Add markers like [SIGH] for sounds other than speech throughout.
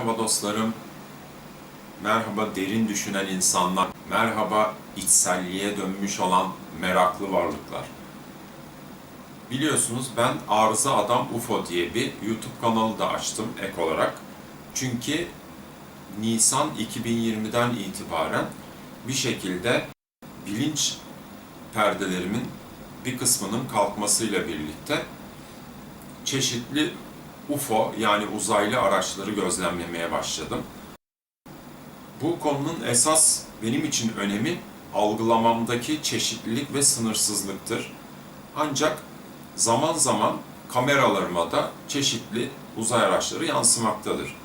Merhaba dostlarım. Merhaba derin düşünen insanlar. Merhaba içselliğe dönmüş olan meraklı varlıklar. Biliyorsunuz ben Arıza Adam UFO diye bir YouTube kanalı da açtım ek olarak. Çünkü Nisan 2020'den itibaren bir şekilde bilinç perdelerimin bir kısmının kalkmasıyla birlikte çeşitli UFO yani uzaylı araçları gözlemlemeye başladım. Bu konunun esas benim için önemi algılamamdaki çeşitlilik ve sınırsızlıktır. Ancak zaman zaman kameralarıma da çeşitli uzay araçları yansımaktadır.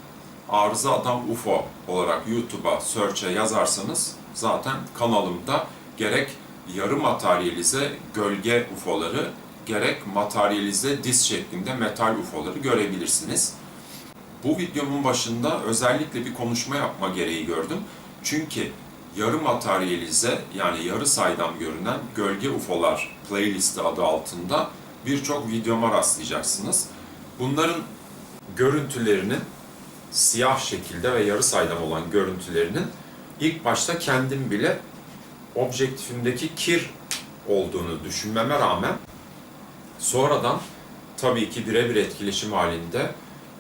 Arıza Adam UFO olarak YouTube'a, search'e yazarsanız zaten kanalımda gerek yarı materyalize gölge UFO'ları gerek materyalize disk şeklinde metal UFO'ları görebilirsiniz. Bu videomun başında özellikle bir konuşma yapma gereği gördüm. Çünkü yarı materyalize yani yarı saydam görünen gölge UFO'lar playlisti adı altında birçok videoma rastlayacaksınız. Bunların görüntülerinin siyah şekilde ve yarı saydam olan görüntülerinin ilk başta kendim bile objektifimdeki kir olduğunu düşünmeme rağmen sonradan tabii ki birebir etkileşim halinde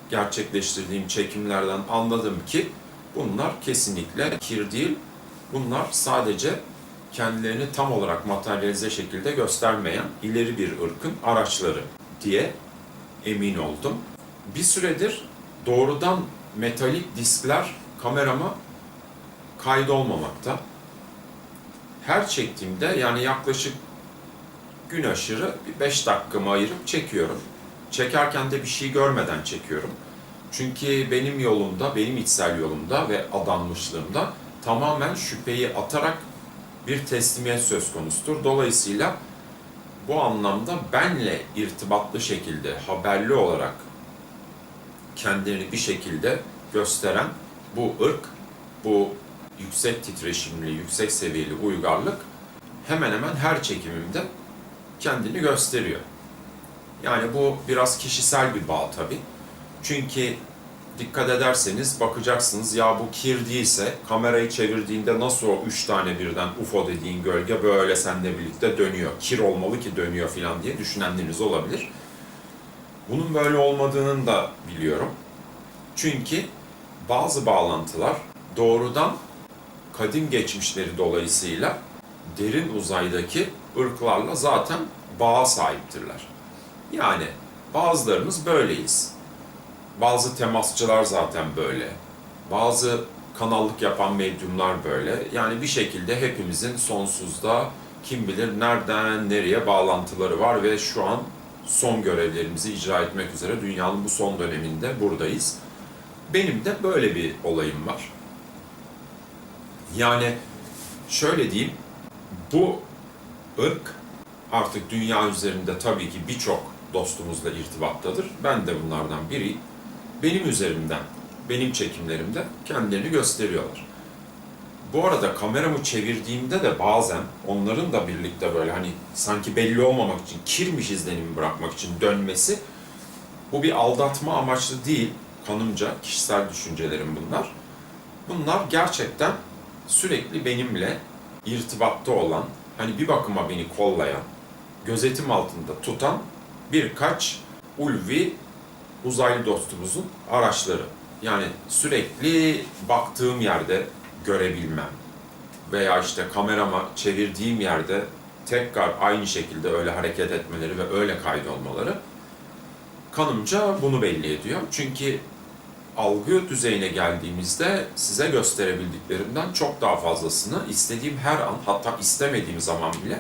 gerçekleştirdiğim çekimlerden anladım ki bunlar kesinlikle kir değil. Bunlar sadece kendilerini tam olarak materyalize şekilde göstermeyen ileri bir ırkın araçları diye emin oldum. Bir süredir doğrudan metalik diskler kamerama kaydolmamakta. Her çektiğimde yani yaklaşık gün aşırı bir 5 dakikamı ayırıp çekiyorum. Çekerken de bir şey görmeden çekiyorum. Çünkü benim yolumda, benim içsel yolumda ve adanmışlığımda tamamen şüpheyi atarak bir teslimiyet söz konusudur. Dolayısıyla bu anlamda benle irtibatlı şekilde, haberli olarak kendini bir şekilde gösteren bu ırk, bu yüksek titreşimli, yüksek seviyeli uygarlık hemen hemen her çekimimde kendini gösteriyor. Yani bu biraz kişisel bir bağ tabii. Çünkü dikkat ederseniz bakacaksınız ya bu kir değilse kamerayı çevirdiğinde nasıl o üç tane birden UFO dediğin gölge böyle seninle birlikte dönüyor. Kir olmalı ki dönüyor falan diye düşünenleriniz olabilir. Bunun böyle olmadığını da biliyorum. Çünkü bazı bağlantılar doğrudan kadim geçmişleri dolayısıyla derin uzaydaki ırklarla zaten bağa sahiptirler. Yani bazılarımız böyleyiz. Bazı temasçılar zaten böyle. Bazı kanallık yapan medyumlar böyle. Yani bir şekilde hepimizin sonsuzda kim bilir nereden nereye bağlantıları var ve şu an son görevlerimizi icra etmek üzere dünyanın bu son döneminde buradayız. Benim de böyle bir olayım var. Yani şöyle diyeyim, bu ırk artık dünya üzerinde tabii ki birçok dostumuzla irtibattadır. Ben de bunlardan biri. Benim üzerimden, benim çekimlerimde kendilerini gösteriyorlar. Bu arada kameramı çevirdiğimde de bazen onların da birlikte böyle hani sanki belli olmamak için, kirmiş izlenimi bırakmak için dönmesi bu bir aldatma amaçlı değil. Kanımca kişisel düşüncelerim bunlar. Bunlar gerçekten sürekli benimle irtibatta olan, hani bir bakıma beni kollayan, gözetim altında tutan birkaç ulvi uzaylı dostumuzun araçları. Yani sürekli baktığım yerde görebilmem veya işte kamerama çevirdiğim yerde tekrar aynı şekilde öyle hareket etmeleri ve öyle kaydolmaları kanımca bunu belli ediyor. Çünkü algı düzeyine geldiğimizde size gösterebildiklerimden çok daha fazlasını istediğim her an hatta istemediğim zaman bile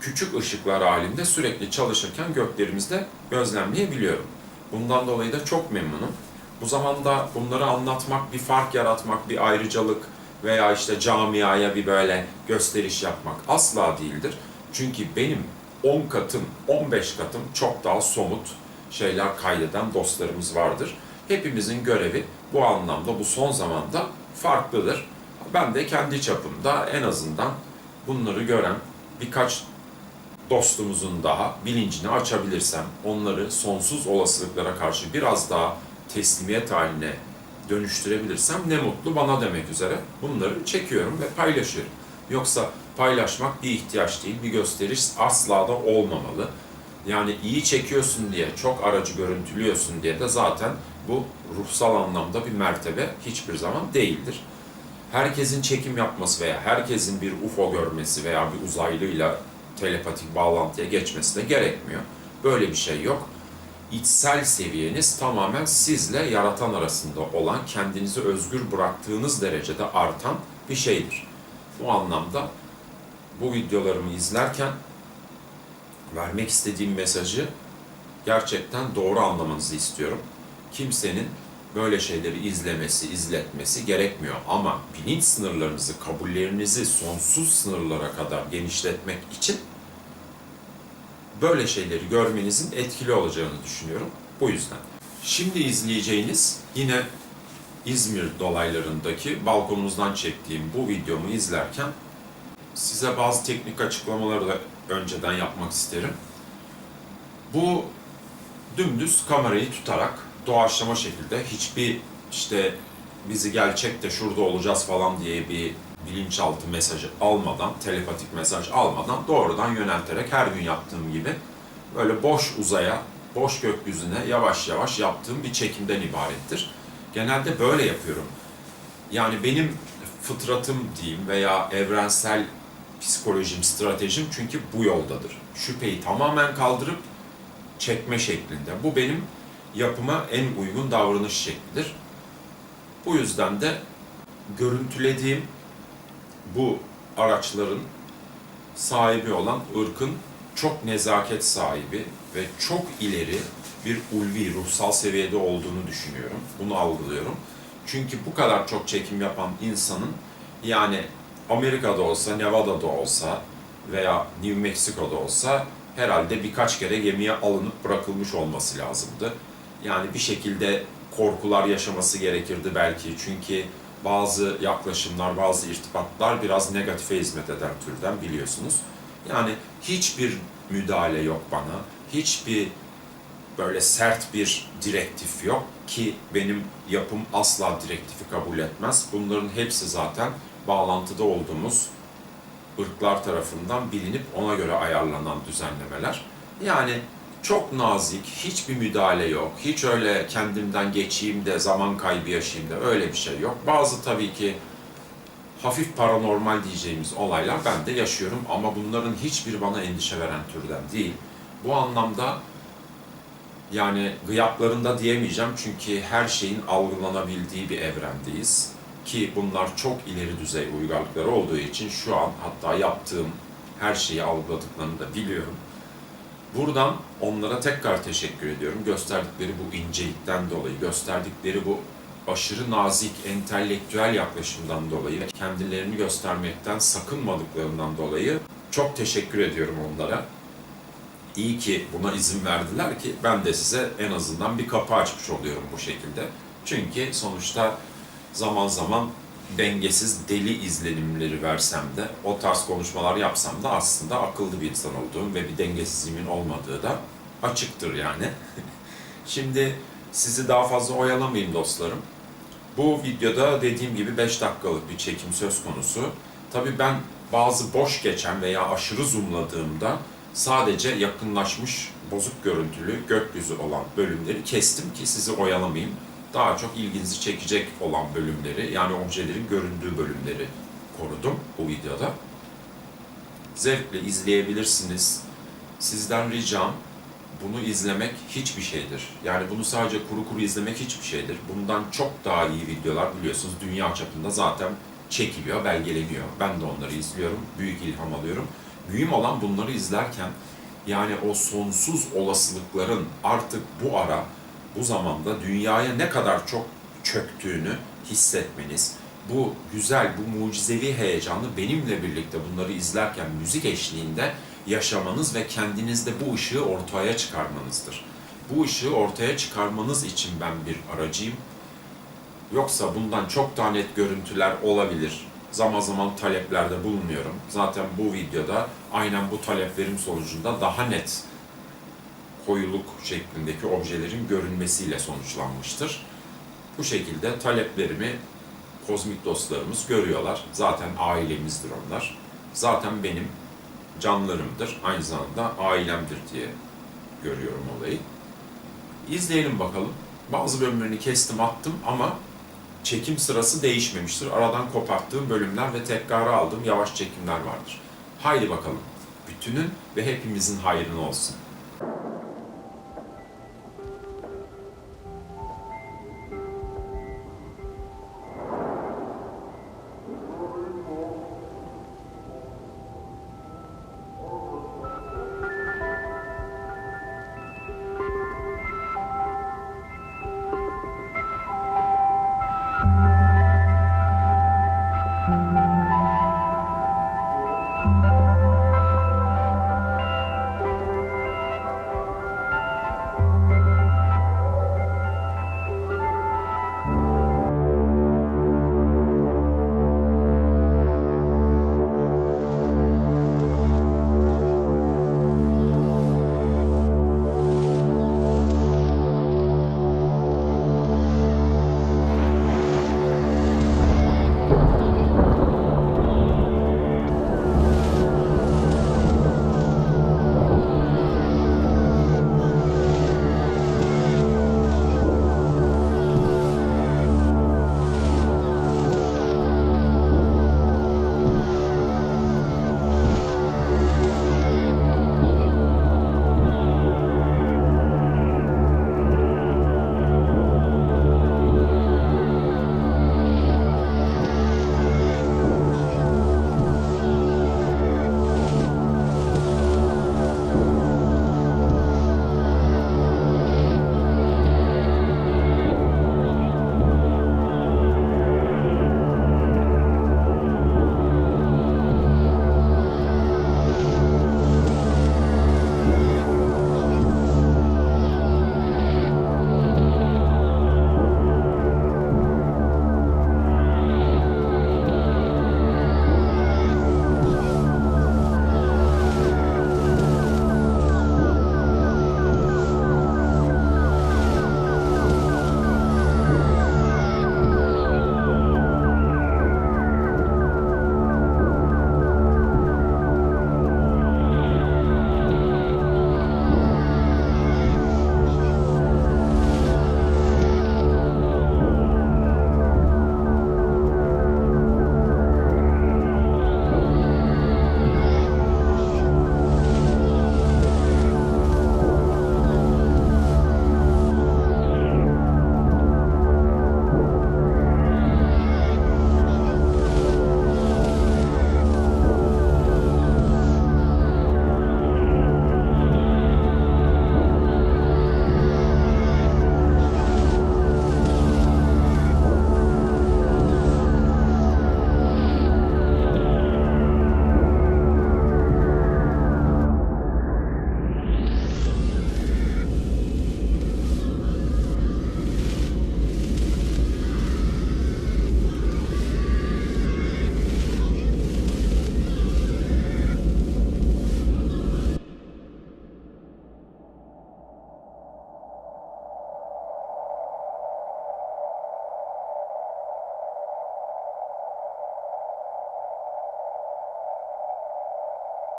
küçük ışıklar halinde sürekli çalışırken göklerimizde gözlemleyebiliyorum. Bundan dolayı da çok memnunum. Bu zamanda bunları anlatmak, bir fark yaratmak, bir ayrıcalık veya işte camiaya bir böyle gösteriş yapmak asla değildir. Çünkü benim 10 katım, 15 katım çok daha somut şeyler kaydeden dostlarımız vardır. Hepimizin görevi bu anlamda, bu son zamanda farklıdır. Ben de kendi çapımda en azından bunları gören birkaç dostumuzun daha bilincini açabilirsem, onları sonsuz olasılıklara karşı biraz daha teslimiyet haline dönüştürebilirsem ne mutlu bana demek üzere bunları çekiyorum ve paylaşıyorum. Yoksa paylaşmak bir ihtiyaç değil, bir gösteriş asla da olmamalı. Yani iyi çekiyorsun diye, çok aracı görüntülüyorsun diye de zaten bu ruhsal anlamda bir mertebe hiçbir zaman değildir. Herkesin çekim yapması veya herkesin bir UFO görmesi veya bir uzaylıyla telepatik bağlantıya geçmesi de gerekmiyor. Böyle bir şey yok. İçsel seviyeniz tamamen sizle yaratan arasında olan, kendinizi özgür bıraktığınız derecede artan bir şeydir. Bu anlamda bu videolarımı izlerken vermek istediğim mesajı gerçekten doğru anlamanızı istiyorum. Kimsenin böyle şeyleri izlemesi, izletmesi gerekmiyor. Ama bilinç sınırlarınızı, kabullerinizi sonsuz sınırlara kadar genişletmek için böyle şeyleri görmenizin etkili olacağını düşünüyorum. Bu yüzden. Şimdi izleyeceğiniz yine İzmir dolaylarındaki balkonumuzdan çektiğim bu videomu izlerken size bazı teknik açıklamaları da önceden yapmak isterim. Bu dümdüz kamerayı tutarak doğaçlama şekilde hiçbir işte bizi gel çek de şurada olacağız falan diye bir bilinçaltı mesajı almadan, telepatik mesaj almadan doğrudan yönelterek her gün yaptığım gibi böyle boş uzaya, boş gökyüzüne yavaş yavaş yaptığım bir çekimden ibarettir. Genelde böyle yapıyorum. Yani benim fıtratım diyeyim veya evrensel psikolojim, stratejim çünkü bu yoldadır. Şüpheyi tamamen kaldırıp çekme şeklinde. Bu benim yapıma en uygun davranış şeklidir. Bu yüzden de görüntülediğim bu araçların sahibi olan ırkın çok nezaket sahibi ve çok ileri bir ulvi, ruhsal seviyede olduğunu düşünüyorum. Bunu algılıyorum. Çünkü bu kadar çok çekim yapan insanın yani Amerika'da olsa, Nevada'da olsa veya New Mexico'da olsa herhalde birkaç kere gemiye alınıp bırakılmış olması lazımdı. Yani bir şekilde korkular yaşaması gerekirdi belki. Çünkü bazı yaklaşımlar, bazı irtibatlar biraz negatife hizmet eden türden biliyorsunuz. Yani hiçbir müdahale yok bana. Hiçbir böyle sert bir direktif yok ki benim yapım asla direktifi kabul etmez. Bunların hepsi zaten bağlantıda olduğumuz ırklar tarafından bilinip ona göre ayarlanan düzenlemeler. Yani çok nazik, hiçbir müdahale yok. Hiç öyle kendimden geçeyim de zaman kaybı yaşayayım da öyle bir şey yok. Bazı tabii ki hafif paranormal diyeceğimiz olaylar ben de yaşıyorum ama bunların hiçbiri bana endişe veren türden değil. Bu anlamda yani gıyaplarında diyemeyeceğim çünkü her şeyin algılanabildiği bir evrendeyiz. Ki bunlar çok ileri düzey uygarlıkları olduğu için şu an hatta yaptığım her şeyi algıladıklarını da biliyorum. Buradan onlara tekrar teşekkür ediyorum. Gösterdikleri bu incelikten dolayı, gösterdikleri bu aşırı nazik, entelektüel yaklaşımdan dolayı, kendilerini göstermekten sakınmadıklarından dolayı çok teşekkür ediyorum onlara. İyi ki buna izin verdiler ki ben de size en azından bir kapı açmış oluyorum bu şekilde. Çünkü sonuçta zaman zaman dengesiz deli izlenimleri versem de, o tarz konuşmalar yapsam da aslında akıllı bir insan olduğum ve bir dengesizliğimin olmadığı da açıktır yani. [LAUGHS] Şimdi sizi daha fazla oyalamayayım dostlarım. Bu videoda dediğim gibi 5 dakikalık bir çekim söz konusu. Tabii ben bazı boş geçen veya aşırı zoomladığımda sadece yakınlaşmış bozuk görüntülü gökyüzü olan bölümleri kestim ki sizi oyalamayayım. Daha çok ilginizi çekecek olan bölümleri yani objelerin göründüğü bölümleri korudum bu videoda. Zevkle izleyebilirsiniz. Sizden ricam bunu izlemek hiçbir şeydir. Yani bunu sadece kuru kuru izlemek hiçbir şeydir. Bundan çok daha iyi videolar biliyorsunuz dünya çapında zaten çekiliyor, belgeleniyor. Ben de onları izliyorum, büyük ilham alıyorum. Mühim olan bunları izlerken yani o sonsuz olasılıkların artık bu ara, bu zamanda dünyaya ne kadar çok çöktüğünü hissetmeniz, bu güzel, bu mucizevi heyecanı benimle birlikte bunları izlerken müzik eşliğinde yaşamanız ve kendinizde bu ışığı ortaya çıkarmanızdır. Bu ışığı ortaya çıkarmanız için ben bir aracıyım. Yoksa bundan çok daha net görüntüler olabilir. Zaman zaman taleplerde bulunuyorum. Zaten bu videoda aynen bu taleplerim sonucunda daha net koyuluk şeklindeki objelerin görünmesiyle sonuçlanmıştır. Bu şekilde taleplerimi kozmik dostlarımız görüyorlar. Zaten ailemizdir onlar. Zaten benim canlarımdır. Aynı zamanda ailemdir diye görüyorum olayı. İzleyelim bakalım. Bazı bölümlerini kestim attım ama çekim sırası değişmemiştir. Aradan koparttığım bölümler ve tekrara aldığım yavaş çekimler vardır. Haydi bakalım. Bütünün ve hepimizin hayrına olsun.